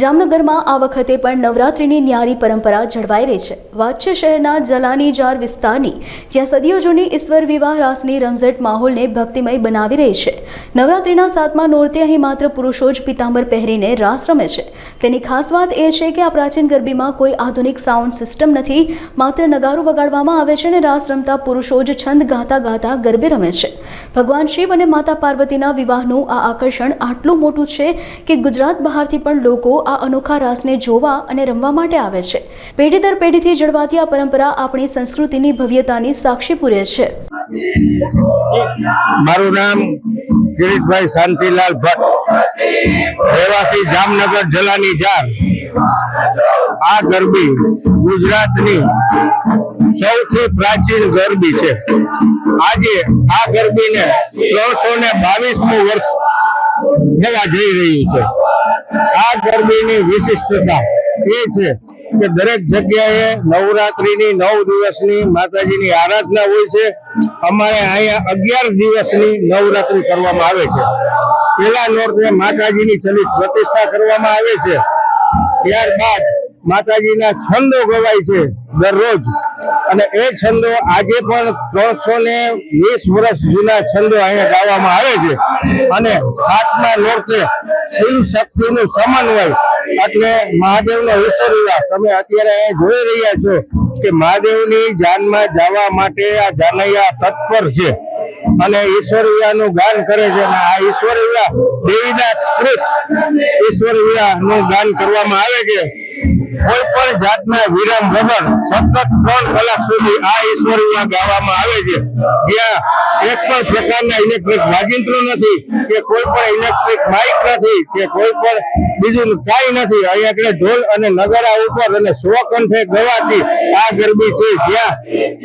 જામનગરમાં આ વખતે પણ નવરાત્રિની ન્યારી પરંપરા જળવાઈ રહી છે. વાત શહેરના જલાની જાર વિસ્તારની, જ્યાં સદીઓ જૂની ઈશ્વર વિવાહ રાસની રમઝટ માહોલને ભક્તિમય બનાવી રહી છે. નવરાત્રિના સાતમા નોરતે અહીં માત્ર પુરુષો જ પિતાંબર પહેરીને રાસ રમે છે. તેની ખાસ વાત એ છે કે આ પ્રાચીન ગરબીમાં કોઈ આધુનિક સાઉન્ડ સિસ્ટમ નથી, માત્ર નગારું વગાડવામાં આવે છે અને રાસ રમતા પુરુષો જ છંદ ગાતા ગાતા ગરબે રમે છે. ભગવાન શિવ અને માતા પાર્વતીના વિવાહનું આ આકર્ષણ આટલું મોટું છે કે ગુજરાત બહારથી પણ લોકો આ અનોખા રાસને જોવા અને રમવા માટે આવે છે. પેઢી દર પેઢીથી જળવાતી આ પરંપરા આપણી સંસ્કૃતિની ભવ્યતાની સાક્ષી પૂરે છે. મારું નામ કિરીટભાઈ શાંતિલાલ ભટ્ટ. રહેવાસી જામનગર જલાની જાર. આ ગરબી ગુજરાતની સૌથી પ્રાચીન ગરબી છે. આજે આ ગરબીને ત્રણસો ને બાવીસમું વર્ષ થવા જઈ રહ્યું છે. આ ગરબીની વિશિષ્ટતા એ છે કે દરેક જગ્યાએ નવરાત્રીની નવ દિવસની માતાજીની આરાધના હોય છે. અમારે અહીંયા અગિયાર દિવસની નવરાત્રી કરવામાં આવે છે. પેલા નોરતે માતાજીની ચલિત પ્રતિષ્ઠા કરવામાં આવે છે. ત્યારબાદ માતાજીના છંદો ગવાય છે દરરોજ. અને એ છંદો આજે પણ ત્રણસો ને વીસ વર્ષ જૂના છંદો અહીંયા ગાવામાં આવે છે. અને સાતમા નોરતે શિવ શક્તિનું સમન્વય એટલે મહાદેવનો વિલાસ તમે અત્યારે જોઈ રહ્યા છો કે મહાદેવની જાનમાં જવા માટે આ જાનૈયા તત્પર છે. અને ઈશ્વર વિવાહનું ગાન કરે છે. અને આ ઈશ્વર દેવીદાસ કૃત ઈશ્વર વિવાહનું ગાન કરવામાં આવે છે. કોઈ પણ જાતના વિરામ વગર સતત ત્રણ કલાક સુધી આ ઈશ્વર વિવાહ ગાવામાં આવે છે. જ્યાં એક પણ પ્રકારના ઇલેક્ટ્રિક વાજિંત્રો નથી, કે કોઈ પણ ઇલેક્ટ્રિક બાઇક નથી, કે કોઈ પણ બીજું કાંઈ નથી. અહીંયા આગળ ઢોલ અને નગારા ઉપર અને સ્વકંઠે ગવાતી આ ગરબી છે. જ્યાં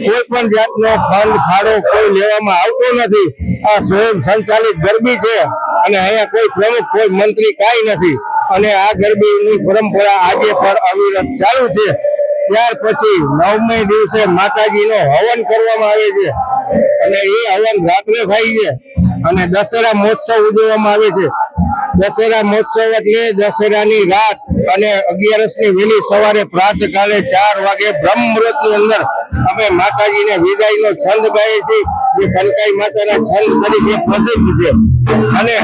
કોઈ પણ જાતનો ફંડ, ફાળો કોઈ લેવામાં આવતો નથી. આ સ્વયં સંચાલિત ગરબી છે અને અહીંયા કોઈ પ્રમુખ, કોઈ મંત્રી કાંઈ નથી. અને આ ગરબીની પરંપરા આજે પણ અવિરત ચાલુ છે. ત્યાર પછી નવમે દિવસે માતાજીનો હવન કરવામાં આવે છે. અને એ હવન રાત્રે થાય છે. અને દશેરા મહોત્સવ ઉજવવામાં આવે છે. દશેરા મહોત્સવ એટલે દશેરાની રાત અને અગિયારસની વહેલી સવારે પ્રાત કાલે ચાર વાગે બ્રહ્મ મુહૂર્તની અંદર અમે માતાજીને વિદાયનો છંદ ગાઈએ છીએ, જે કનકાઈ માતાના છંદ તરીકે પ્રસિદ્ધ છે. અને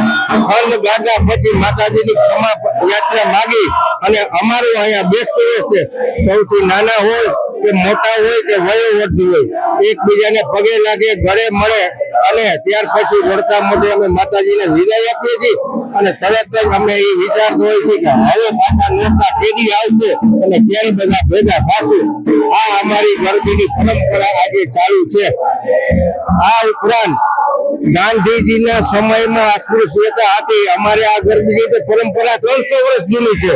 છંદ ગાતા પછી માતાજીની ક્ષમા યાત્રા માગી અને અમારું અહીંયા બેસતું છે સૌથી નાના હોય કે મોટા હોય કે વયોવર્ધી હોય, એકબીજાને પગે લાગે, ઘરે મળે અને ત્યાર પછી વળતા મોઢે અમે માતાજીને વિદાય આપીએ છીએ અને તરત જ અમે એ વિચારતો હોય છે કે હવે પાછા નોરતા કેદી આવશે અને ત્યારે બધા ભેગા થશું? આ અમારી ગરબીની પરંપરા આજે ચાલુ છે. આ ઉપરાંત ગાંધીજીના સમયમાં અસ્પૃશ્યતા હતી. અમારે આ ગરબીની પરંપરા ત્રણસો વર્ષ જૂની છે.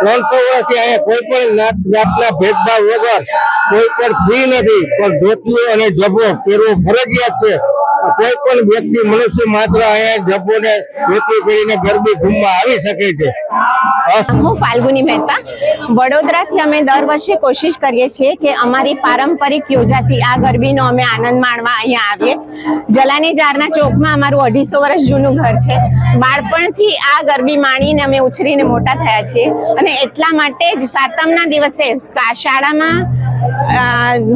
ત્રણસો વર્ષથી અહીંયા કોઈ પણ નાત જાતના ભેદભાવ વગર કોઈ પણ ફી નથી, પણ ધોતીઓ અને જભો પહેરવો ફરજિયાત છે. કોઈ પણ વ્યક્તિ મનુષ્ય માત્ર અહીંયા જભોને ધોતી પહેરીને ગરબી ઘૂમવા આવી શકે છે. હું ફાલ્ગુની મહેતા. વડોદરાથી અમે દર વર્ષે કોશિશ કરીએ છીએ કે અમારી પારંપરિક યોજાતી આ ગરબીનો અમે આનંદ માણવા અહીંયા આવીએ. જલાની જારના ચોકમાં અમારું અઢીસો વર્ષ જૂનું ઘર છે. બાળપણથી આ ગરબી માણીને અમે ઉછરીને મોટા થયા છીએ. અને એટલા માટે જ સાતમના દિવસે શાળામાં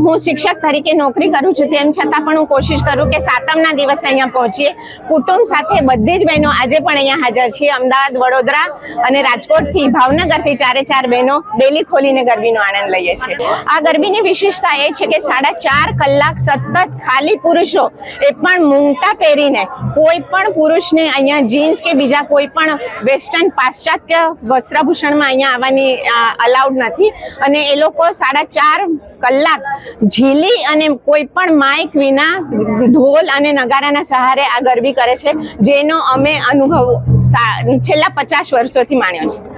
હું શિક્ષક તરીકે નોકરી કરું છું, તેમ છતાં પણ હું કોશિશ કરું કે સાતમના દિવસે અહીંયા પહોંચીએ. કુટુંબ સાથે બધી જ બહેનો આજે પણ અહીંયા હાજર છીએ. અમદાવાદ, વડોદરા અને રાજકોટથી, ભાવનગરથી ચારે ચાર બહેનો ડેલી ખોલીને ગરબીનો આનંદ લઈએ છીએ. આ ગરબીની વિશેષતા એ છે કે સાડા ચાર કલાક સતત ખાલી પુરુષો એ પણ મૂંગટા પહેરીને કોઈ પણ પુરુષને અહીંયા જીન્સ કે બીજા કોઈ પણ વેસ્ટર્ન પાશ્ચાત્ય વસ્ત્રભૂષણમાં અહીંયા આવવાની અલાઉડ નથી. અને એ લોકો સાડા ચાર કલાક ઝીલી અને કોઈ પણ માઇક વિના ઢોલ અને નગારાના સહારે આ ગરબી કરે છે, જેનો અમે અનુભવ છેલ્લા પચાસ વર્ષોથી માણ્યો છે.